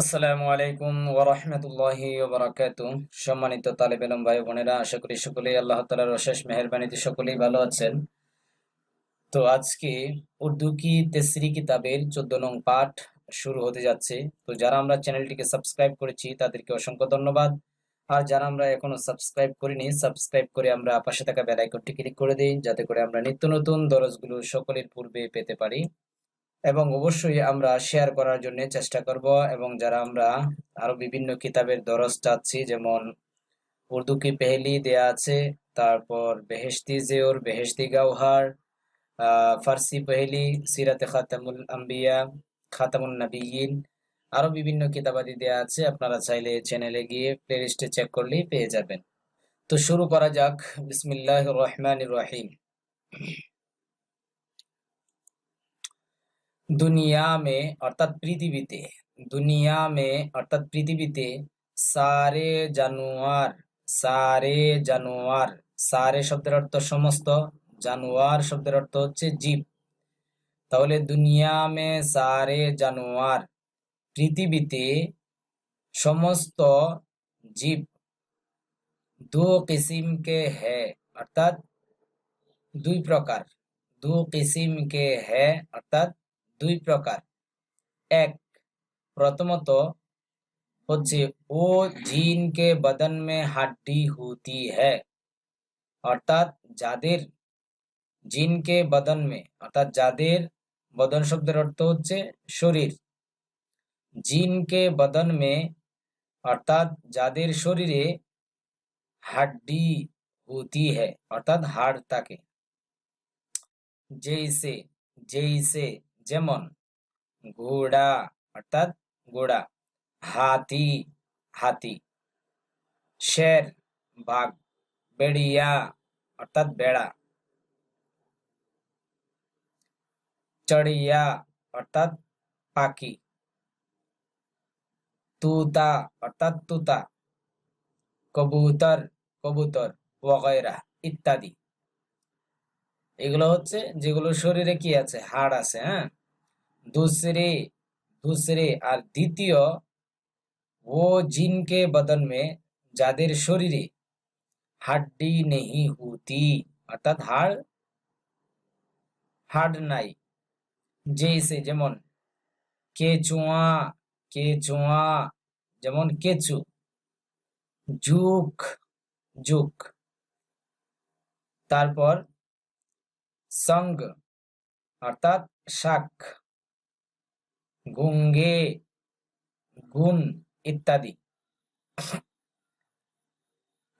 আসসালামু আলাইকুম ওরহমতুল্লাহি সম্মানিত তালেব এলম ভাই বোনেরা, আশা করি সকলেই আল্লাহ তালার অশেষ মেহরবানিতে সকলেই ভালো আছেন। তো আজকে উর্দু কি তেসরি কিতাবের চোদ্দ নং পাঠ শুরু হতে যাচ্ছে। তো যারা আমরা চ্যানেলটিকে সাবস্ক্রাইব করেছি, তাদেরকে অসংখ্য ধন্যবাদ। আর যারা আমরা এখনও সাবস্ক্রাইব করিনি, সাবস্ক্রাইব করে আমরা পাশে থাকা বেল আইকনটি ক্লিক করে দিই যাতে করে আমরা নিত্য নতুন দরজগুলো সকলের পূর্বে পেতে পারি। এবং অবশ্যই আমরা শেয়ার করার জন্য চেষ্টা করব এবং যারা আমরা আরও বিভিন্ন কিতাবের দরজ চাচ্ছি, যেমন উর্দু কি পেহলি দেয়া আছে, তারপর বেহেশতি জেওর বেহেশতি গাওহার ফার্সি পেহলি, সিরাতে খাতামুল আম্বিয়া খাতামুল নবীন আরও বিভিন্ন কিতাবাদি দেয়া আছে। আপনারা চাইলে চ্যানেলে গিয়ে প্লে লিস্টে চেক করলেই পেয়ে যাবেন। তো শুরু করা যাক। বিসমিল্লাহ রহমান রহিম। দুনিয়া মে অর্থাৎ পৃথিবীতে দুনিয়া মে অর্থাৎ পৃথিবীতে সারে জানোয়ার সারে জানোয়ার সারে শব্দের অর্থ সমস্ত জানোয়ার শব্দের অর্থ হচ্ছে জীব তাহলে দুনিয়া মে সারে জানোয়ার পৃথিবীতে সমস্ত জীব দু কিসিম কে হে অর্থাৎ দুই প্রকার দু কিসিম কে হে অর্থাৎ দুই প্রকার। এক, প্রথমত হচ্ছে ও জিনকে বদন মে হাড্ডি হুতি হ্যাঁ অর্থাৎ যাদের জিনকে বদন মে, অর্থাৎ যাদের বদন শব্দের অর্থ হচ্ছে শরীর। জিনকে বদন মে, অর্থাৎ যাদের শরীরে হাড্ডি হুতি হ্যাঁ অর্থাৎ হাড় থাকে যেইসে যেইসে যেমন ঘোড়া, অর্থাৎ ঘোড়া, হাতি হাতি, শের, বাঘ, বেড়িয়া, অর্থাৎ বেড়া, চড়িয়া, অর্থাৎ পাখি, তুতা, অর্থাৎ তুতা, কবুতর কবুতর ওগেরা ইত্যাদি। এগুলো হচ্ছে যেগুলো শরীরে কি আছে? হাড় আছে হ্যাঁ? দুসরে দুসরে আর দ্বিতীয় ও জিনকে বদন মে যাদের শরীরে হাড্ডি নেহি হুতি, অর্থাৎ হাড় হাড় নাই। যেসে যেমন কেচুয়া কেচুয়া, যেমন কেচু জুক জুক তারপর সঙ্গ অর্থাৎ শাক গুঙ্গে গুণ ইত্যাদি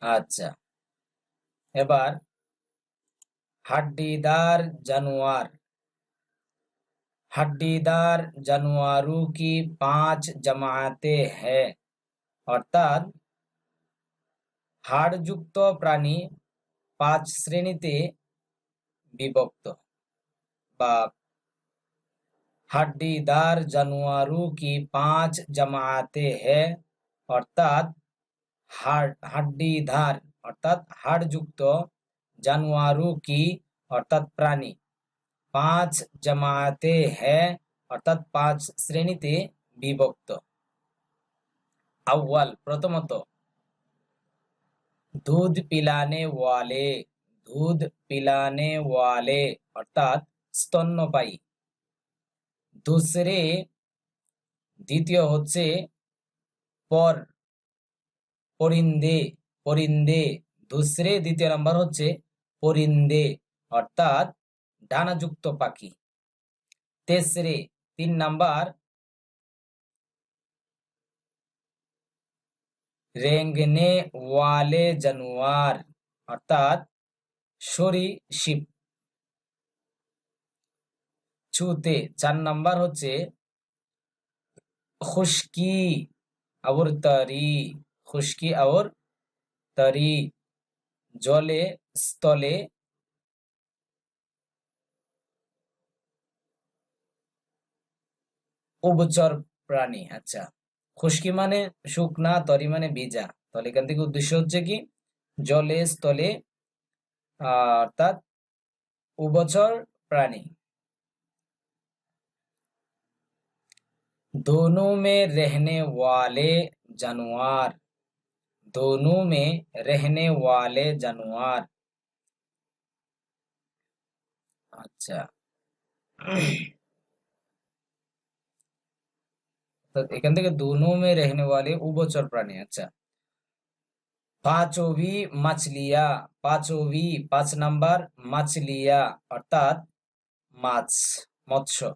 আচ্ছা এবার हड्डीदार जानवर हड्डीदार जानवरों की पांच जमाते हैं অর্থাৎ হাড়যুক্ত প্রাণী পাঁচ শ্রেণীতে বিভক্ত বা हड्डीदार जानवरों की पांच जमाते हैं অর্থাৎ হাড্ডিধার অর্থাৎ হাড়যুক্ত জানোয়ারু কি অর্থাৎ প্রাণী পাঁচ জামাতে হ্যাঁ অর্থাৎ পাঁচ শ্রেণীতে বিভক্ত আউ্বাল প্রথমত দুধ পিলানে ওয়ালে দুধ পিলানে ওয়ালে, অর্থাৎ স্তন্যপায়ী। দুসরে দ্বিতীয় হচ্ছে পর, পরিন্দে পরিন্দে। দুসরে দ্বিতীয় নাম্বার হচ্ছে পরিন্দে, অর্থাৎ ডানাযুক্ত পাখি। তেসরে তিন নাম্বার রেঙ্গনে ওয়ালে জানোয়ার, অর্থাৎ সরি, শিব। ছুতে চার নাম্বার হচ্ছে, খুশকি আবর তরি। খুশকি আবর তরি। জলে, স্থলে উভচর প্রাণী আচ্ছা। খুশকি মানে শুকনা, তরি মানে ভিজা। তাহলে এখান থেকে উদ্দেশ্য হচ্ছে কি? জলে, স্থলে अर्थात उबचर प्राणी दोनों में रहने वाले जानवर। दोनों में रहने वाले जानवर। अच्छा। तो दोनों में रहने वाले उभचर प्राणी अच्छा। पाचो भी मछलियाँ। पांचवी पांच नंबर मछलिया अर्थात माछ मत्स्य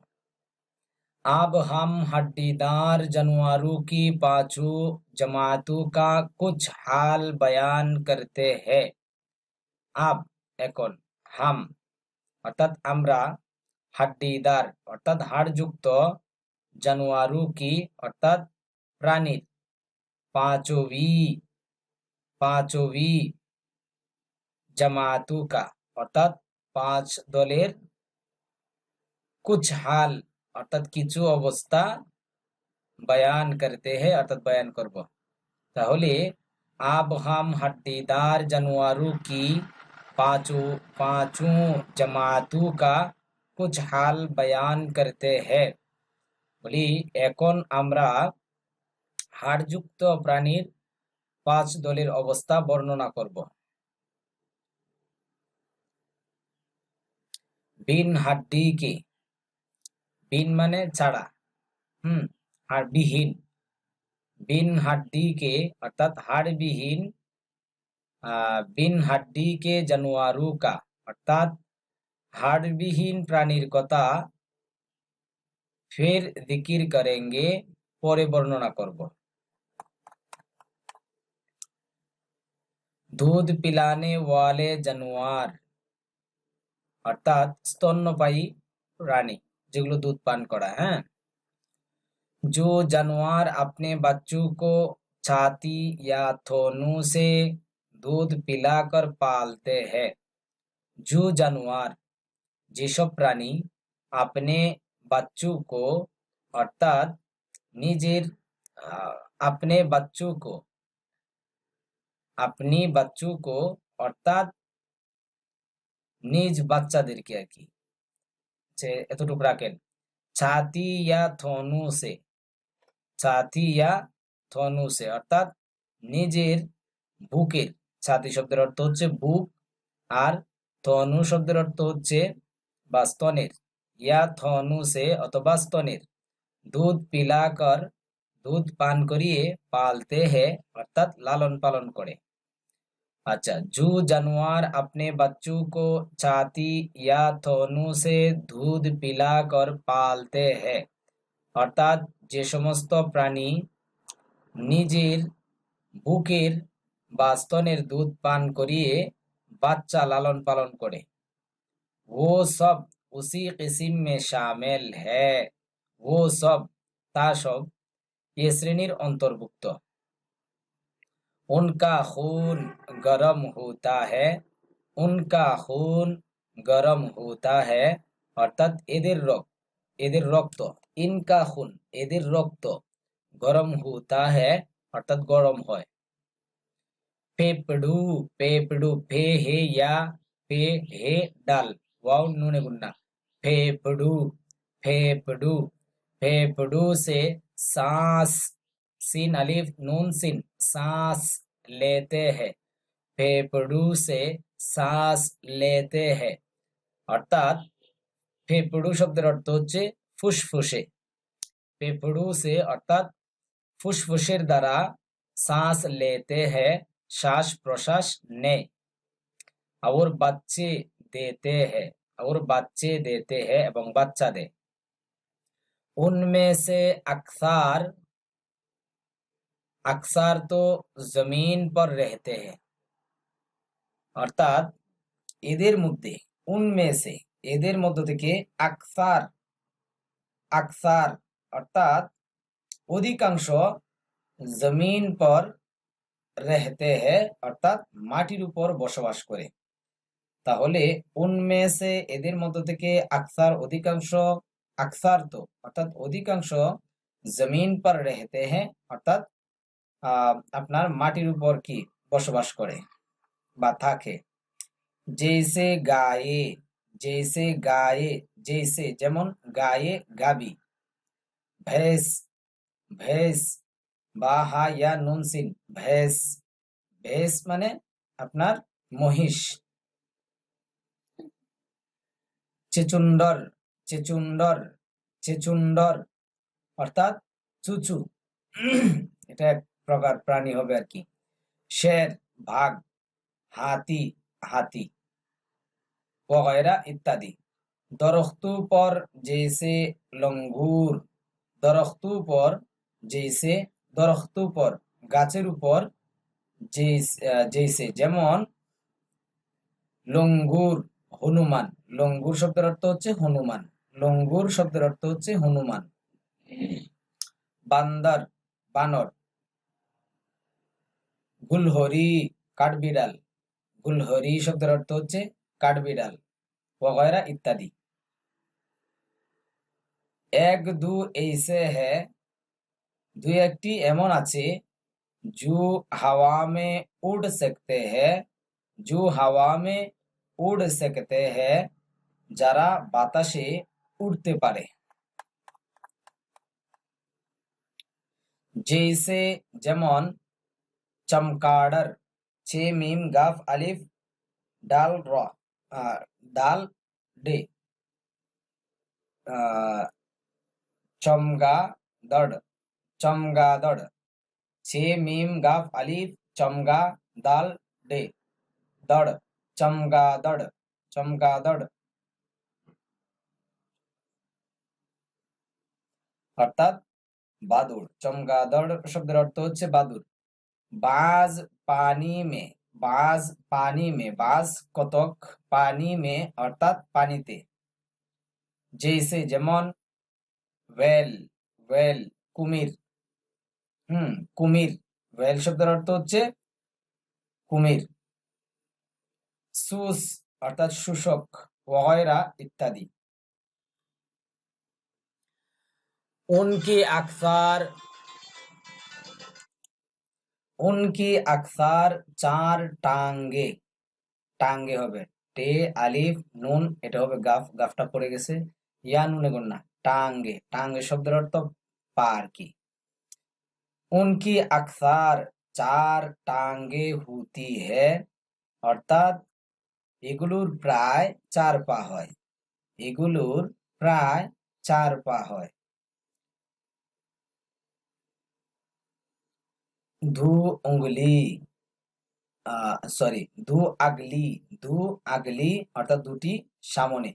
अब हम हड्डीदार जानवरों की पांचों जमातों का कुछ हाल बयान करते हैं अब এখন হাম অর্থাৎ আমরা হাড্ডিদার অর্থাৎ হাড়যুক্ত জানোয়ারু কি অর্থাৎ প্রাণীর পাঁচবি পাঁচবি জামাতু কা অর্থাৎ পাঁচ দলের কুছ হাল অর্থাৎ কিছু অবস্থা বয়ান করতে হে অর্থাৎ বয়ান করব তাহলে আব হাম হাড্ডিদার জানোয়ারু কি पांचों पांचों जमातों का कुछ हाल बयान करते हैं বলি এখন আমরা হাড়যুক্ত প্রাণীর পাঁচ দলের অবস্থা বর্ণনা করব বিন হাড্ডি কি বিন মানে ছাড়া হুম আর বিহীন বিন হাড্ডি কে অর্থাৎ হাড়বিহীন বিন হাড্ডি কে জানোয়ারু কা অর্থাৎ হাড়বিহীন প্রাণীর কথা ফের দিকির করেঙ্গে পরে বর্ণনা করব দুধ পিলানে ওয়ালে জানোয়ার অর্থাৎ স্তন্যপায়ী প্রাণী যেগুলো দুধ পান করা হ্যাঁ जो जानवर अपने बच्चों को छाती या थोनों से दूध पिलाकर पालते हैं जो जानवर যেসব প্রাণী আপনি बच्चों को अर्थात নিজের अपने बच्चों को अपनी बच्चों को অর্থাৎ নিজ বাচ্চাদেরকে আর কি। এতটুকু রাখেন। ছাতি ইয়া থনু সে ছাতি ইয়া থনু সে অর্থাৎ নিজের বুকের, ছাতি শব্দের অর্থ হচ্ছে বুক, আর থনু শব্দের অর্থ হচ্ছে বা স্তনের। ইয়া থনু সে অথবা স্তনের। দুধ পিলাকর, দুধ পান করিয়ে পালতে হে, অর্থাৎ লালন পালন করে। अच्छा जो जानवर अपने बच्चों को छाती या थोनू से दूध पिलाकर पालते हैं অর্থাৎ যে সমস্ত প্রাণী নিজের বুকের বা স্তনের দুধ পান করিয়ে বাচ্চা লালন পালন করে वो सब उसी किस्म में शामिल है वो सब তা সব এ শ্রেণীর অন্তর্ভুক্ত उनका खून गरम होता है उनका खून गरम होता है অর্থাৎ এদের রক্ত এদের রক্ত ইনকা খুন এদের রক্ত গরম হুতা है অর্থাৎ গরম হয় পেপড়ু পেপড়ু ফে হে या ফে হে ডাল वाव নুনে गुन्ना फेफड़ू फेफड़ू फेफड़ू से सांस सीन अलिफ नून सीन सांस लेते हैं फेफड़ू से सांस लेते हैं অর্থাৎ ফেফড়ু শব্দের অর্থ হচ্ছে ফুসফুসে ফেফড়ু সে অর্থাৎ ফুসফুসের দ্বারা শ্বাস লেতে হ্যাঁ শ্বাস প্রশ্বাস নেয় और बच्चे देते हैं और बच्चे देते हैं এবং বাচ্চা দেয় उनमें से अक्सर अक्सर तो जमीन पर रहते हैं অর্থাৎ এদের মধ্যে উনমে সে এদের মধ্য থেকে আকসার আকসার অর্থাৎ অধিকাংশ জমিন পর রেহতে হে অর্থাৎ মাটির উপর বসবাস করে তাহলে উনমে সে এদের মধ্য থেকে আকসার অধিকাংশ আকসার তো অর্থাৎ অধিকাংশ জমিন পর রেহতে হ্যাঁ অর্থাৎ আপনার মাটির উপর কি বসবাস করে বা থাকে? জেসে গায়ে জেসে গায়ে জেসে যেমন গায়ে গাবি। ভেস ভেস বা হা ইয়া নুন সিন ভেস ভেস মানে আপনার মহিষ। চেচুন্ডর চেচুন্ডর চেচুন্ডর, অর্থাৎ চুচু। এটা প্রকার প্রাণী হবে আর কি। শের, ভাগ, হাতি হাতি, বগয়রা ইত্যাদি। দরখতু পর জেসে লঙ্গুর, দরখতু পর জেসে দরখতু পর গাছের উপর জেসে যেমন লঙ্গুর হনুমান। লঙ্গুর শব্দের অর্থ হচ্ছে হনুমান। লঙ্গুর শব্দের অর্থ হচ্ছে হনুমান। বান্দার, বানর গুলহরি কাঠবিড়াল। গুলহরি শব্দের অর্থ হচ্ছে কাঠবিড়াল বগেরা ইত্যাদি। এক, দু, এইসে, হে। দু একটি এমন আছে, জু হাওয়া মে উড় সেকতে হে। জু হাওয়া মে উড় সেকতে হে, যারা বাতাসে উড়তে পারে। যেসে যেমন চমকাডার ছে মিম গাফ আলিফ ডাল র ডাল ডে চমগাদড় চমগাদড় ছে মিম গাফ আলিফ চমগা দাল ডে দড় চমগাদড় চমগাদড় অর্থাৎ বাদুর চমগাদড় শব্দের অর্থ হচ্ছে বাদুর। বাজ পানি মে বাজ পানি মে বাজ কতক পানি মে অর্থাৎ পানিতে জেসে যেমন ওয়েল ওয়েল কুমির হুম কুমির ওয়েল শব্দের অর্থ হচ্ছে কুমির সুস অর্থাৎ শুষক ওয়রা ইত্যাদি उनकी अक्सर उनकी अक्सर চার টাঙ্গে টাঙ্গে হবে টে আলিফ নুন এটা হবে গাফ গাফটা পড়ে গেছে ইয়া নুনে গন্না টাঙ্গে টাঙ্গে শব্দের অর্থ পা আর কি উনকি আকসার চার টাঙ্গে হুতি হে অর্থাৎ এগুলোর প্রায় চার পা হয় এগুলোর প্রায় চার পা হয় ধু অঙ্গুলি সরি দু আগলি দু আগলি অর্থাৎ দুটি সামনে,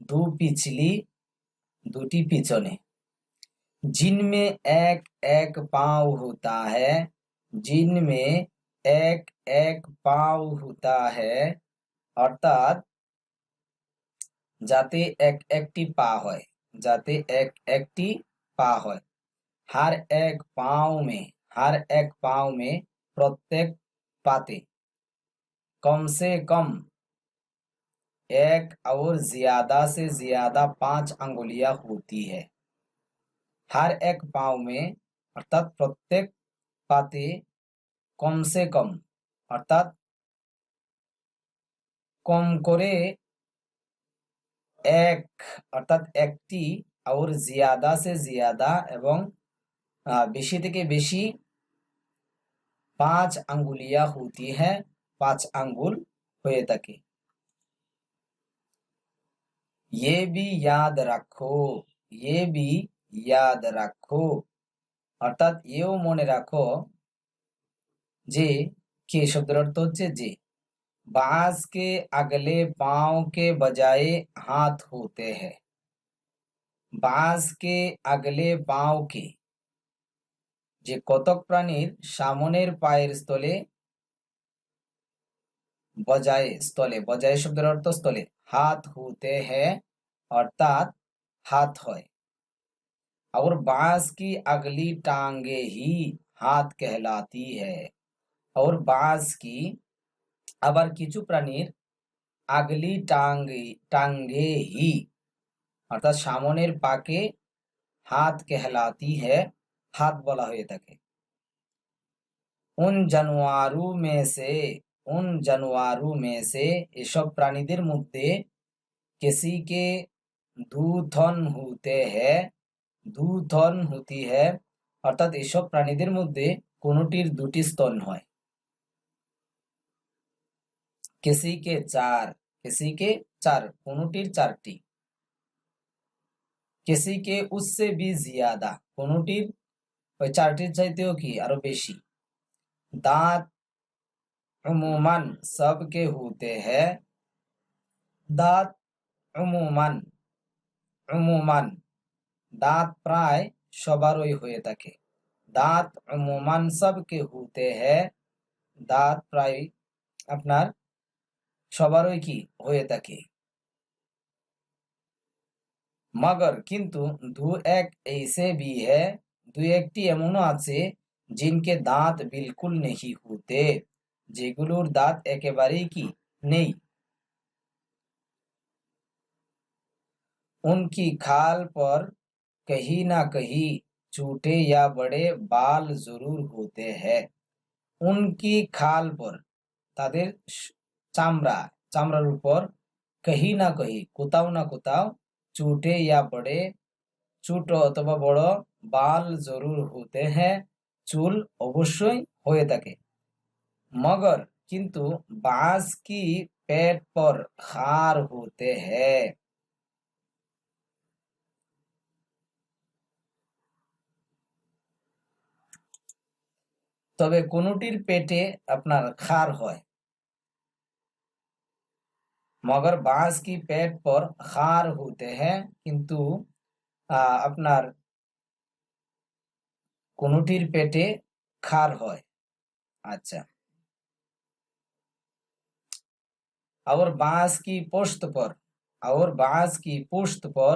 দু পিছলি, দুটি পিছনে। জিনমে এক এক পাও হতা হ্যা, জিনমে এক এক পাও হতা হ্যা, অর্থাৎ যাতে এক একটি পা হয়, যাতে এক একটি পা হয়। হার এক পাও মে हर एक पाँव में प्रत्येक पाते कम से कम एक और ज्यादा से ज्यादा पांच अंगुलियां होती है हर एक पाँव में অর্থাৎ প্রত্যেক পাতে কমসে কম অর্থাৎ কম করে এক অর্থাৎ একটি और ज्यादा से ज्यादा এবং বেশি থেকে বেশি পাঁচ আঙ্গুলিয়া হতি হ্যাঁ পাঁচ আঙ্গুল হয়ে থাকে ये भी याद रखो ये भी याद रखो অর্থাৎ এও মনে রাখো যে কে শব্দের অর্থ হচ্ছে যে बांस के अगले पांव के बजाय हाथ होते हैं बांस के अगले पांव के যে কতক প্রাণীর সামনের পায়ের স্থলে বজায় স্থলে বজায় শব্দের অর্থ স্থলে হাত হতে হ্যাঁ অর্থাৎ হাত হয় और बांस की अगली टांगे ही हाथ कहलाती है और बांस की আবার কিছু প্রাণীর আগলি টাঙ্গে টাঙ্গে হি অর্থাৎ সামনের পাকে হাত কেহলাতি है হাত বলা হয়ে থাকে উন জানুয়ারু মেসে উন জানুয়ারু মেসে এসব প্রাণীদের মধ্যে কেসিকে দুথন হুতে হ্যাঁ দুথন হুতি হ্যাঁ অর্থাৎ এসব প্রাণীদের মধ্যে কোনটির দুটি স্তন হয় কেসিকে চার কেসিকে চার কোনটির চারটি কেসিকে উসসে বি জিয়াদা কোনটির ওই চারটির চাইতেও কি আরো বেশি দাঁত উমুমান সবকে হুতে হ্যাঁ দাঁত উমুমান উমুমান দাঁত প্রায় সবারই হয়ে থাকে দাঁত উমুমান সবকে হুতে হ্যাঁ দাঁত প্রায় আপনার সবারই কি হয়ে থাকে মগর কিন্তু দু এক ऐसे भी है দু একটি এমনও আছে জিনকে দাঁত বিলকুল নেহি হতে যেগুলোর দাঁত একেবারেই কি নেই उनकी खाल पर कहीं ना कहीं छोटे या बड़े बाल जरूर होते हैं उनकी খাল পর তাদের স- চামড়া চামড়ার উপর কহি না কহি কোথাও না কোথাও চুটে ইয়া বড়ে ছোট অথবা বড় বাল জরুর হতে হ্যাঁ চুল অবশ্যই হয়ে থাকে। মগর, কিন্তু বাস কি পেট পর খার হতে হ্যাঁ। তবে কোনটির পেটে আপনার খার হয়। মগর বাস কি পেট পর খার হতে হ্যাঁ কিন্তু আপনার কোনটির পেটে খার হয় আচ্ছা और बांस की पोस्त पर और बांस की पोस्त पर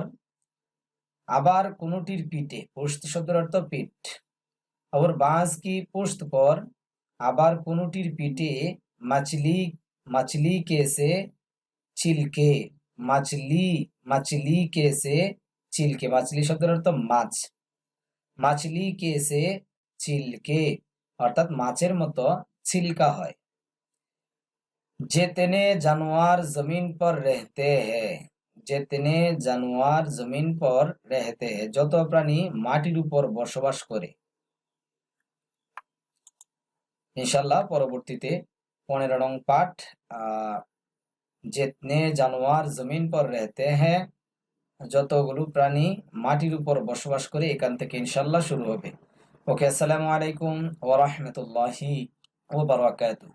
আবার কোনটির পিঠে পোস্ত শব্দের অর্থ পিঠ और बांस की पोस्त पर আবার কোনটির পিঠে মাছলি মাছলি কেসে চিলকে মাছলি মাছলি কেসে চিলকে মাছলি শব্দের অর্থ মাছ মাছলি কে সে চিলকে অর্থাৎ মাছের মতো চিলকা হয় যেতেনে জানোয়ার জমিন পর রেহতে হে জানোয়ার জমিন পর রেহতে হে যত প্রাণী মাটির উপর বসবাস করে ইনশাল্লাহ পরবর্তীতে পনেরো নং পাঠ যেতনে জানোয়ার জমিন পর রেহতে হ্যাঁ যতগুলো প্রাণী মাটির উপর বসবাস করে এখান থেকে ইনশাল্লাহ শুরু হবে। ওকে, আসসালামু আলাইকুম ওরহমতুল্লাহি ও ওয়া বারাকাতুহু।